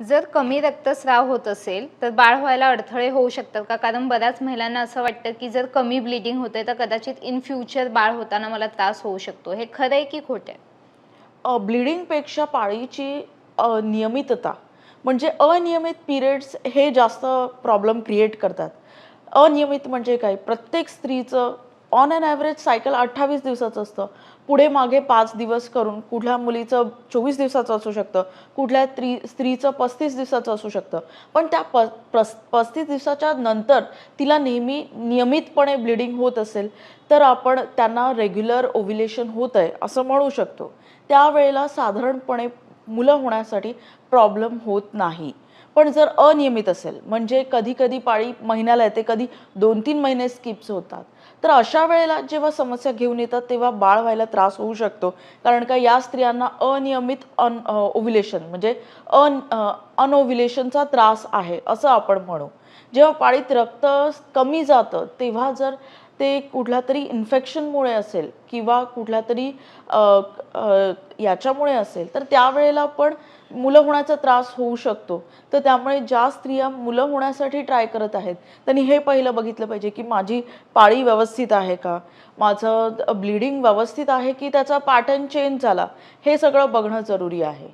जर कमी रक्तस्राव होत असेल तर बाळ व्हायला अडथळे होऊ शकतात का? कारण बऱ्याच महिलांना असं वाटतं की जर कमी ब्लिडिंग होते तर कदाचित इन फ्युचर बाळ होताना मला त्रास होऊ शकतो. हे खरं आहे की खोटं आहे? ब्लिडिंगपेक्षा पाळीची नियमितता म्हणजे अनियमित पिरियड्स हे जास्त प्रॉब्लेम क्रिएट करतात. अनियमित म्हणजे काय? प्रत्येक स्त्रीचं ऑन अन ॲव्हरेज सायकल अठ्ठावीस दिवसाचं असतं. पुढे मागे पाच दिवस करून कुठल्या मुलीचं चोवीस दिवसाचं असू शकतं कुठल्या स्त्री स्त्रीचं पस्तीस दिवसाचं असू शकतं. पण त्या प प्रस पस्तीस दिवसाच्या नंतर तिला नेहमी नियमितपणे ब्लिडिंग होत असेल तर आपण त्यांना रेग्युलर ओव्युलेशन होत आहे असं म्हणू शकतो. त्यावेळेला साधारणपणे मुलं होण्यासाठी प्रॉब्लेम होत नाही. पण जर अनियमित असेल म्हणजे कधी कधी पाळी महिन्याला येते कधी दोन तीन महिने स्किप्स होतात. तर अशा वेळेला जेव्हा समस्या घेऊन येतात तेव्हा बाळ व्हायला त्रास होऊ शकतो. कारण का या स्त्रियांना अनियमित अन ओव्युलेशन म्हणजे अन अनओव्युलेशनचा त्रास आहे असं आपण म्हणू. जेव्हा पाळीत रक्त कमी जातं तेव्हा जर ते कुठल्या तरी इन्फेक्शनमुळे असेल किंवा कुठल्या तरी याच्यामुळे असेल तर त्यावेळेला पण मुलं होण्याचा त्रास होऊ शकतो. तर त्यामुळे ज्या स्त्रिया मुलं होण्यासाठी ट्राय करत आहेत त्यांनी हे पहिलं बघितलं पाहिजे की माझी पाळी व्यवस्थित आहे का? माझं ब्लिडिंग व्यवस्थित आहे की त्याचा पॅटर्न चेंज झाला? हे सगळं बघणं जरुरी आहे.